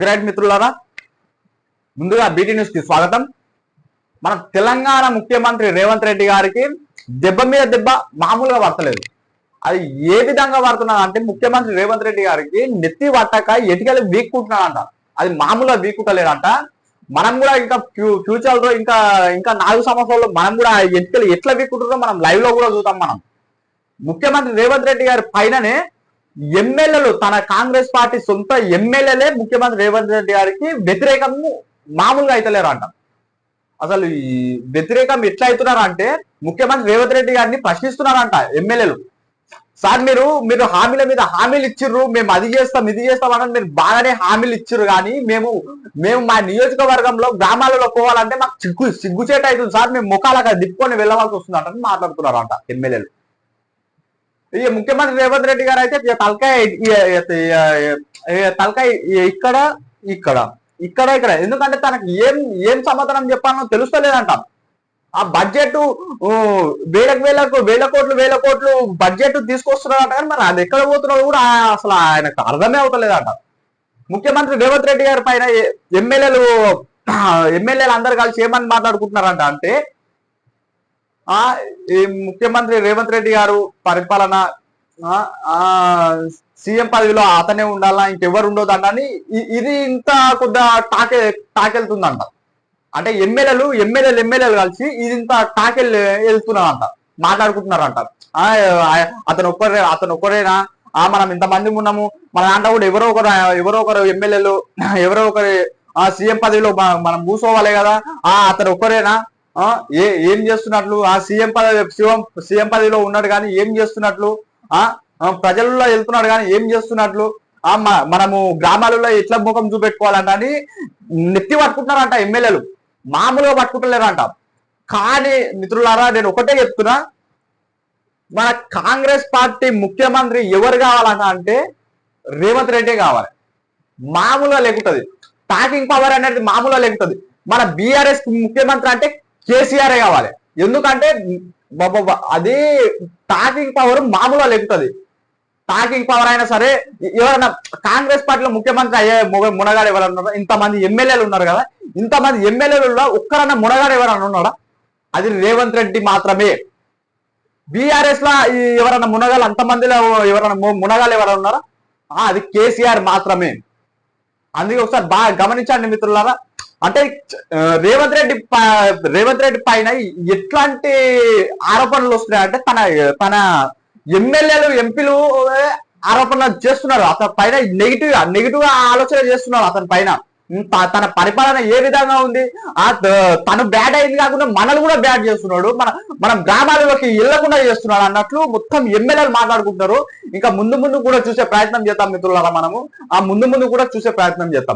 Great మిత్రులారా ముందుగా BT న్యూస్కి స్వాగతం. మన తెలంగాణ ముఖ్యమంత్రి రేవంత్ రెడ్డి గారికి దెబ్బ మీద దెబ్బ మామూలుగా పడతలేదు. అది ఏ విధంగా వాడుతున్నాడు అంటే ముఖ్యమంత్రి రేవంత్ రెడ్డి గారికి నెత్తి పట్టక ఎటుకలు వీక్కుంటున్నాడంట. అది మామూలుగా వీక్కుంటలేదంట. మనం కూడా ఇంకా ఫ్యూచర్లో ఇంకా ఇంకా నాలుగు సంవత్సరాల్లో మనం కూడా ఎటుకలు ఎట్లా వీక్కుంటుందో మనం లైవ్లో కూడా చూద్దాం మనం. ముఖ్యమంత్రి రేవంత్ రెడ్డి గారి పైననే ఎమ్మెల్యేలు తన కాంగ్రెస్ పార్టీ సొంత ఎమ్మెల్యేలే ముఖ్యమంత్రి రేవంత్ రెడ్డి గారికి వ్యతిరేకం మామూలుగా అయితలేరు అంట అసలు ఈ వ్యతిరేకం ఎట్లా అవుతున్నారు అంటే ముఖ్యమంత్రి రేవంత్ రెడ్డి గారిని ప్రశ్నిస్తున్నారంట ఎమ్మెల్యేలు. సార్ మీరు మీరు హామీల మీద హామీలు ఇచ్చిర్రు మేము అది చేస్తాం ఇది చేస్తాం అని మీరు బాగానే హామీలు ఇచ్చిర్రు కానీ మేము మేము మా నియోజకవర్గంలో గ్రామాలలో పోవాలంటే మాకు సిగ్గు సిగ్గుచేట అవుతుంది. సార్ మేము ముఖాలకు దిప్పుకొని వెళ్ళవలసి వస్తుంది అంటే మాట్లాడుతున్నారంట ఎమ్మెల్యేలు. ఈ ముఖ్యమంత్రి రేవంత్ రెడ్డి గారు అయితే తలకాయ తలకాయ ఇక్కడ ఇక్కడ ఇక్కడ ఇక్కడ. ఎందుకంటే తనకు ఏం ఏం సమాధానం చెప్పాలో తెలుస్తలేదంట. ఆ బడ్జెట్ వేలకు వేలకు వేల కోట్లు వేల కోట్లు బడ్జెట్ తీసుకొస్తున్నారంట కానీ మరి అది ఎక్కడ పోతున్నాడు కూడా అసలు ఆయనకు అర్థమే అవుతలేదంట. ముఖ్యమంత్రి రేవంత్ రెడ్డి గారి పైన ఎమ్మెల్యేలు ఎమ్మెల్యేలు అందరు కలిసి ఏమని మాట్లాడుకుంటున్నారంట అంటే ఆ ఈ ముఖ్యమంత్రి రేవంత్ రెడ్డి గారు పరిపాలన ఆ, ఆ సీఎం పదవిలో అతనే ఉండాలా ఇంకెవరు ఉండొద్దంట అని ఇది ఇంత కొద్దిగా టాకే టాకెళ్తుందంట. అంటే ఎమ్మెల్యేలు ఎమ్మెల్యేలు ఎమ్మెల్యేలు కలిసి ఇది ఇంత టాకెల్ వెళ్తున్నారంట మాట్లాడుకుంటున్నారంట. అతను ఒక్కరే అతను ఒక్కరేనా ఆ మనం ఇంతమంది ఉన్నాము మన దాంట్లో కూడా ఎవరో ఒకరు ఎవరో ఒకరు ఎమ్మెల్యేలు ఎవరో ఒకరు ఆ సీఎం పదవిలో మనం కూర్చోవాలి కదా? ఆ అతను ఒక్కరేనా ఏ ఏం చేస్తున్నట్లు? ఆ సీఎం పదవి సీఎం సీఎం పదవిలో ఉన్నాడు కానీ ఏం చేస్తున్నట్లు? ఆ ప్రజల్లో వెళ్తున్నాడు కానీ ఏం చేస్తున్నట్లు? ఆ మనము గ్రామాలలో ఎట్లా ముఖం చూపెట్టుకోవాలంట అని నెత్తి పట్టుకుంటున్నారంట ఎమ్మెల్యేలు. మామూలుగా పట్టుకుంటలేరంట. కానీ మిత్రులారా నేను ఒకటే చెప్తున్నా. మన కాంగ్రెస్ పార్టీ ముఖ్యమంత్రి ఎవరు కావాలన్నా అంటే రేవంత్ రెడ్డి కావాలి. మామూలుగా లేకుంటది. టాకింగ్ పవర్ అనేది మామూలుగా లేకుంటది. మన బీఆర్ఎస్ ముఖ్యమంత్రి అంటే కేసీఆర్ కావాలి? ఎందుకంటే అది టాకింగ్ పవర్ మామూలుగా లెక్కుతుంది టాకింగ్ పవర్ అయినా సరే ఎవరైనా కాంగ్రెస్ పార్టీలో ముఖ్యమంత్రి అయ్యే మునగాడు ఎవరన్నా ఉన్నారా? ఇంతమంది ఎమ్మెల్యేలు ఉన్నారు కదా. ఇంతమంది ఎమ్మెల్యేలలో ఒక్కరన్నా మునగాడు ఎవరైనా ఉన్నాడా అది రేవంత్ రెడ్డి మాత్రమే. బీఆర్ఎస్లో ఎవరన్నా ఎవరైనా మునగాలు అంతమందిలో ఎవరైనా మునగాలు ఎవరైనా ఉన్నారా? అది కేసీఆర్ మాత్రమే. అందుకే ఒకసారి బాగా గమనించండి మిత్రులారా. అంటే రేవంత్ రెడ్డి ప- రేవంత్ రెడ్డి పైన ఎట్లాంటి ఆరోపణలు వస్తున్నాయి అంటే తన తన ఎమ్మెల్యేలు ఎంపీలు ఆరోపణలు చేస్తున్నారు. అతని పైన నెగిటివ్ నెగిటివ్ ఆలోచన చేస్తున్నారు అతని పైన. తన పరిపాలన ఏ విధంగా ఉంది? ఆ తను బ్యాడ్ అయింది కాకుండా మనల్ని కూడా బ్యాడ్ చేస్తున్నాడు. మన మనం గ్రామాలలోకి వెళ్ళకుండా చేస్తున్నాడు అన్నట్లు మొత్తం ఎమ్మెల్యేలు మాట్లాడుకుంటున్నారు. ఇంకా ముందు ముందు కూడా చూసే ప్రయత్నం చేద్దాం మిత్రులారా మనము. ఆ ముందు ముందు కూడా చూసే ప్రయత్నం చేద్దాం.